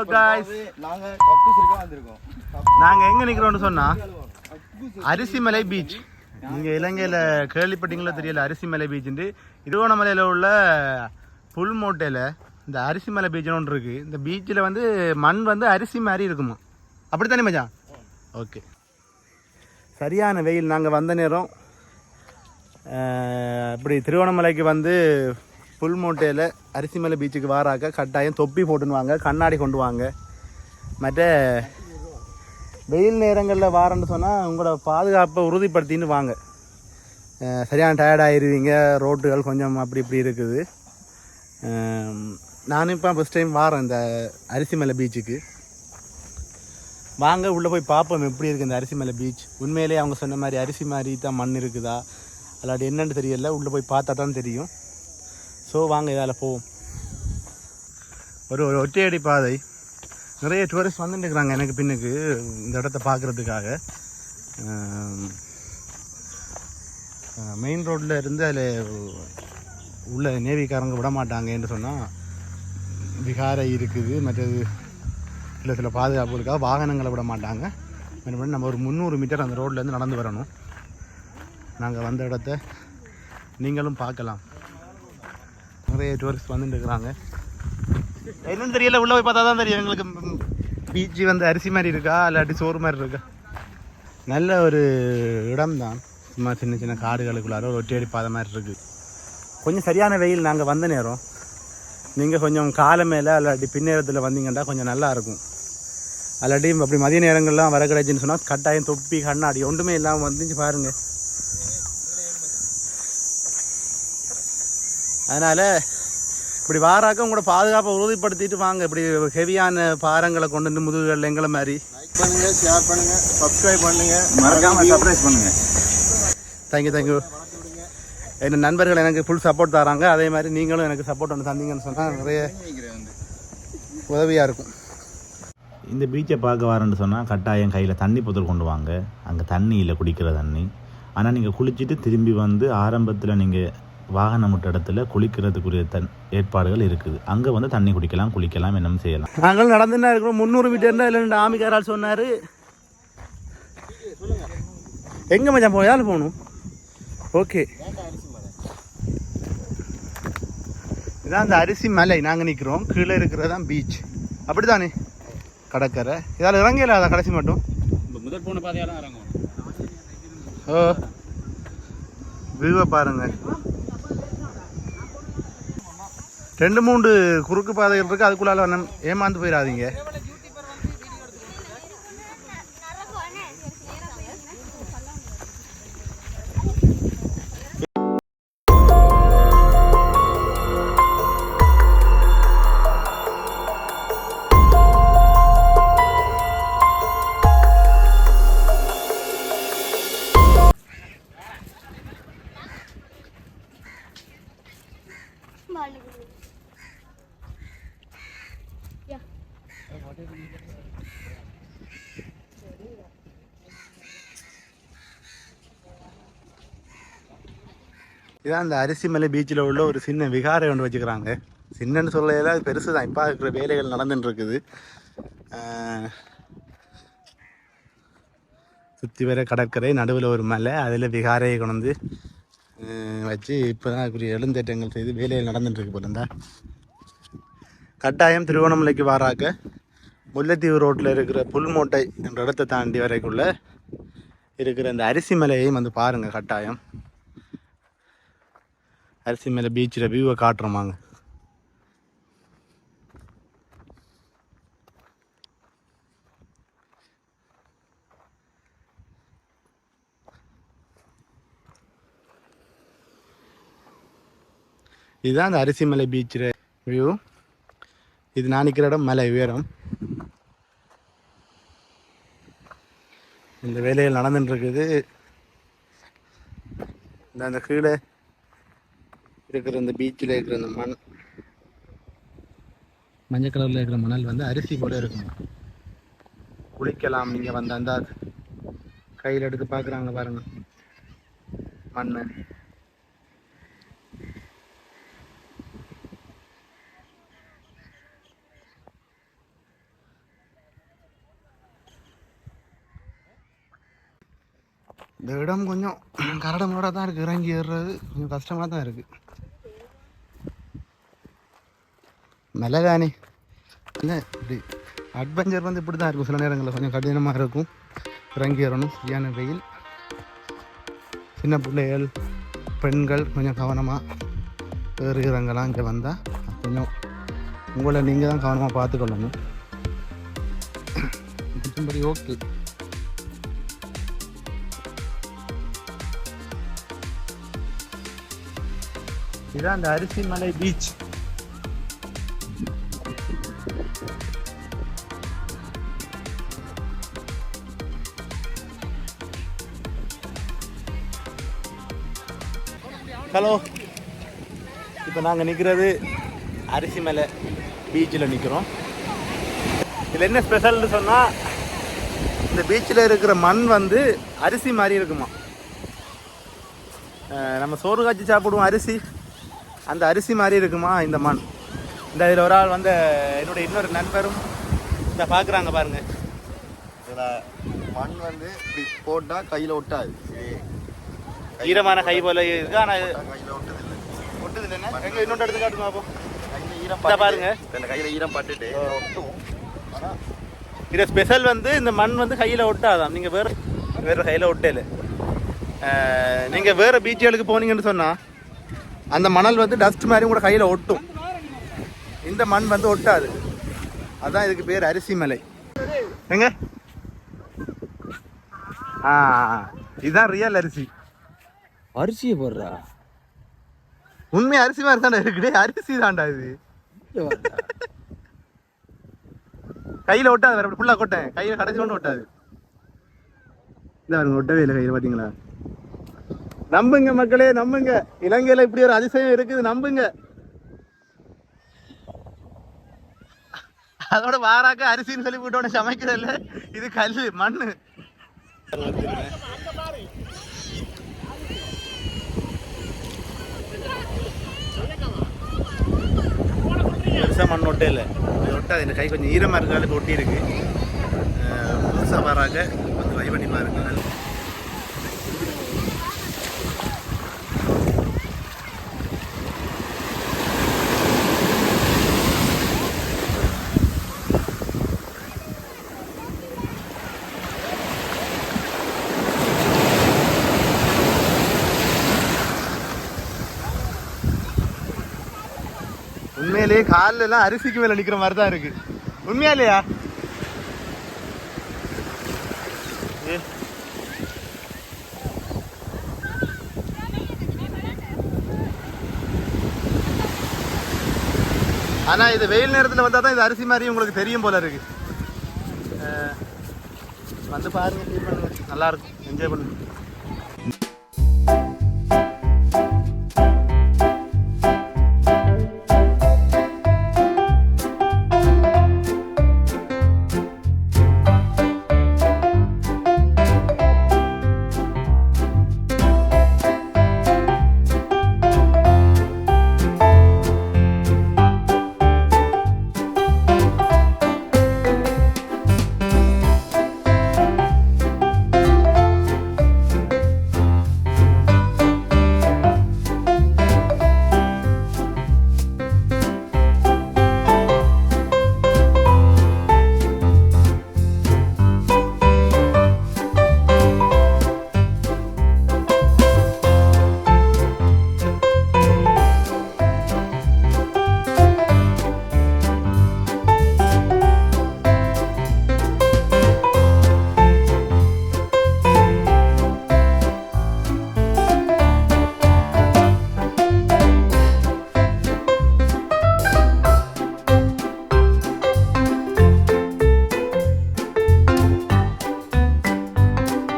Hello guys நாங்க வந்திருக்கோம் எங்க நிக்கிறோம்னு சொன்னா அரிசிமலை பீச் நீங்க இலங்கையில கேள்விப்பட்டீங்களோ தெரியல அரிசிமலை பீச் திருவோணமலையில் உள்ள புல்மோட்டையில இந்த அரிசிமலை பீச்னு ஒன்று இருக்கு. இந்த பீச்சில் வந்து மண் வந்து அரிசி மாதிரி இருக்குமா? அப்படித்தானே மச்சான்? ஓகே சரியான வெயில். நாங்கள் வந்த நேரம் இப்படி திருவண்ணாமலைக்கு வந்து புல்மோட்டையில் அரிசிமலை பீச்சுக்கு வாராக்க கட்டாயம் தொப்பி போட்டுன்னு வாங்க கண்ணாடி கொண்டு வாங்க மற்ற வெயில் நேரங்களில் வாரேன்னு சொன்னால் உங்களோட பாதுகாப்பை உறுதிப்படுத்தின்னு வாங்க. சரியான டயர்ட் ஆயிருவீங்க. ரோட்டுகள் கொஞ்சம் அப்படி இப்படி இருக்குது. நானும் இப்போ ஃபஸ்ட் டைம் வாரேன் இந்த அரிசிமலை பீச்சுக்கு வாங்க உள்ளே போய் பார்ப்போம் எப்படி இருக்குது இந்த அரிசிமலை பீச் உண்மையிலேயே அவங்க சொன்ன மாதிரி அரிசி மாதிரி தான் மண் இருக்குதா? அல்லாட்டி என்னன்னு தெரியல. உள்ளே போய் பார்த்தா தான் தெரியும். ஸோ வாங்க இதால் போவோம். ஒரு ஒரு ஒற்றையடி பாதை. நிறைய டூரிஸ்ட் வந்துட்டுருக்குறாங்க எனக்கு பின்னுக்கு இந்த இடத்த பார்க்குறதுக்காக மெயின் ரோட்டில் இருந்து அதில் உள்ள நேவிக்காரங்க விட மாட்டாங்கன்னு சொன்னால் விகாரை இருக்குது மற்றது இல்லை சில பாதுகாப்புகளுக்காக வாகனங்களை விட மாட்டாங்க. மறுபடியும் நம்ம ஒரு முந்நூறு மீட்டர் அந்த ரோட்லேருந்து நடந்து வரணும். நாங்கள் வந்த இடத்த நீங்களும் பார்க்கலாம். நிறைய டூரிஸ்ட் வந்துட்டு இருக்கிறாங்க என்னன்னு தெரியல உள்ள போய் பார்த்தா தான் தெரியும். எங்களுக்கு பீச்சு வந்து அரிசி மாதிரி இருக்கா? இல்லாட்டி சோறு மாதிரி இருக்கா? நல்ல ஒரு இடம் தான் சும்மா சின்ன சின்ன காடுகளுக்குள்ளார ஒரு ஒற்றையடி பாதை மாதிரி இருக்குது கொஞ்சம் சரியான வெயில் நாங்கள் வந்த நேரம். நீங்கள் கொஞ்சம் காலை மேலே இல்லாட்டி பின்னேரத்தில் வந்தீங்கன்னா கொஞ்சம் நல்லா இருக்கும். அல்லாட்டி அப்படி மதிய நேரங்கள்லாம் வர கிடைச்சுன்னு சொன்னால் கட்டாயம் தொப்பி கண்ணாடி ஒன்றுமே இல்லாமல் வந்துச்சு பாருங்கள் அதனால் இப்படி வாராக்க உங்களோட பாதுகாப்பை உறுதிப்படுத்திட்டு வாங்க. இப்படி ஹெவியான பாரங்களை கொண்டு வந்து முதுகுகள் எங்களை மாதிரி. லைக் பண்ணுங்க ஷேர் பண்ணுங்க சப்ஸ்கிரைப் பண்ணுங்க. மறக்காம சர்ப்ரைஸ் பண்ணுங்க. தேங்க்யூ தேங்க்யூ என் நண்பர்கள் எனக்கு ஃபுல் சப்போர்ட் தராங்க. அதே மாதிரி நீங்களும் எனக்கு சப்போர்ட் ஒன்று தந்தீங்கன்னு சொன்னால் நிறைய உதவியாக இருக்கும். இந்த பீச்சை பார்க்க வரேன்னு சொன்னால் கட்டாயம் கையில் தண்ணி புத்தல் கொண்டு வாங்க. அங்கே தண்ணி இல்லை குடிக்கிற தண்ணி. ஆனால் நீங்கள் குளிச்சுட்டு திரும்பி வந்து ஆரம்பத்தில் நீங்கள் வாகனம் விட்ட இடத்துல குளிக்கிறதுக்குரிய தன் ஏற்பாடுகள் இருக்குது. அங்கே வந்து தண்ணி குடிக்கலாம் குளிக்கலாம் என்னும் செய்யலாம். நாங்களும் நடந்துன்னா இருக்கிறோம். முந்நூறு மீட்டர் இருந்தால் இல்லை ரெண்டு ஆமிக்காரால் சொன்னார். எங்கே மச்சான் போயாலும் போகணும்? ஓகே. இதான் அந்த அரிசி மலை. நாங்கள் நிற்கிறோம் கீழே இருக்கிறது தான் பீச் அப்படி தானே கடற்கரை. இதால் இறங்கல அதை கடைசி மட்டும். முதல் போன பாதையால் இறங்கும் ஓ. வியூவை பாருங்க. ரெண்டு மூன்று குறுக்கு பாதைகள் இருக்குது அதுக்குள்ளால வேணும் ஏமாந்து போயிடாதீங்க. இதான் அந்த அரிசிமலை பீச்சில் உள்ள ஒரு சின்ன விகாரை ஒன்று வச்சுக்கிறாங்க. சின்னன்னு சொல்லையில அது பெருசு தான் இப்போ இருக்கிற வேலைகள் நடந்துட்டு இருக்குது. சுற்றி வர கடற்கரை நடுவில் ஒரு மலை அதில் விகாரையை கொண்டு வந்து வச்சு இப்போ தான் அதுக்குரிய எழுந்தேற்றங்கள் செய்து வேலைகள் நடந்துட்டுருக்கு போலந்தா கட்டாயம் திருவண்ணாமலைக்கு வாராக்க முல்லைத்தீவு ரோட்டில் இருக்கிற புல்மோட்டை என்ற இடத்தை தாண்டி வரைக்குள்ள இருக்கிற அந்த அரிசி மலையையும் வந்து பாருங்கள் கட்டாயம். அரிசி மேலே பீச்சில் வியூவை காட்டுறோமாங்க இதுதான் அந்த அரிசிமலை பீச்சில் வியூ இது நான் நிற்கிற இடம் மலை உயரம். இந்த வேலைகள் நடந்துட்டு இருக்குது. இந்த அந்த கீழே இருக்கிற இந்த பீச்சில் இருக்கிற இந்த மண். மஞ்சள் கலரில் இருக்கிற மணல் வந்து அரிசி போல இருக்கும். குளிக்கலாம் நீங்கள் வந்து அந்த கையில் எடுத்து பார்க்குறாங்க பாருங்க. மண் இந்த இடம் கொஞ்சம் கரடமோட தான் இருக்குது இறங்கி ஏறுறது கொஞ்சம் கஷ்டமாக தான் இருக்குது மலை தானே இல்லை இப்படி அட்வென்ச்சர் வந்து இப்படி தான் இருக்கும் சில நேரங்களில் கொஞ்சம் கடினமாக இருக்கும் இறங்கி வரணும் சரியான வெயில் சின்ன பிள்ளைகள் பெண்கள் கொஞ்சம் கவனமாக ஏறு இறங்கலாம் இங்கே வந்தால் கொஞ்சம் உங்களை நீங்கள் தான் கவனமாக பார்த்துக்கொள்ளணும் மற்றபடி ஓகே இதான் அந்த அரிசி மலை பீச் ஹலோ இப்போ நாங்கள் நிற்கிறது அரிசி மலை பீச்சில் நிற்கிறோம் இதில் என்ன ஸ்பெஷல்னு சொன்னால் இந்த பீச்சில் இருக்கிற மண் வந்து அரிசி மாதிரி இருக்குமா? நம்ம சோறு காய்ச்சி சாப்பிடுவோம் அரிசி. அந்த அரிசி மாதிரி இருக்குமா இந்த மண்? இந்த இதில் ஒரு ஆள் வந்து என்னுடைய இன்னொரு நண்பரும் இந்த பார்க்குறாங்க பாருங்க. இதுல மண் வந்து இப்படி போட்டா கையில ஒட்டாது. ஈரமான கை போல இருக்கு. ஆனால் கையில ஒட்டுது இல்லை ஒட்டுது இல்லைன்னா எங்கே இன்னொன்று எடுத்து காட்டுங்க பார்ப்போம் கையில ஈரம் பாருங்க. இந்த கையில ஈரம் பட்டுட்டு. ஒட்டும் ஆனா இது ஸ்பெஷல் வந்து இந்த மண் வந்து கையில் ஒட்டாதான் நீங்கள் வேறு வேறு கையில் ஒட்டல. நீங்கள் வேறு பீச்சுகளுக்கு போனீங்கன்னு சொன்னால் அந்த மணல் வந்து டஸ்ட் மாதிரி கூட கையில் ஒட்டும். இந்த மண் வந்து ஒட்டாது. அதான் இதுக்கு பேர் அரிசி மலை எங்க? ஆ இதுதான் ரியல் அரிசி. அரிசியை போடுறா? உண்மை அரிசி மாதிரி தாண்டா இருக்குது அரிசி தாண்டா இது. கையில் ஒட்டாது வேற ஃபுல்லாக கொட்டேன். கையில் கடைசி கொண்டு ஒட்டாது. இந்த பாருங்க ஒட்டவே இல்லை கையில் பார்த்தீங்களா நம்புங்க மக்களே நம்புங்க. இலங்கையில் இப்படி ஒரு அதிசயம் இருக்குது நம்புங்க. அதோட வாராக்க அரிசின்னு சொல்லி போட்டோட சமைக்கிறது இல்லை இது கல் மண்ணு. பெருசாக மண் ஒட்டே இல்லை. ஒட்டாது. இந்த கை கொஞ்சம் ஈரமாக இருக்கிறதுக்கு ஒட்டி இருக்கு அஹ் புதுசா வராக கொஞ்சம் ட்ரை பண்ணி பாருங்க. உண்மையிலேயே காலில் எல்லாம் அரிசிக்கு மேலே நிற்கிற மாதிரி தான் இருக்கு. உண்மையா இல்லையா? ஏ. இது வெயில் நேரத்தில் வந்தால் தான் இது அரிசி மாதிரி உங்களுக்கு தெரியும் போல இருக்கு. வந்து பாருங்க நல்லாயிருக்கும் நல்லா இருக்கும். என்ஜாய் பண்ணுங்க.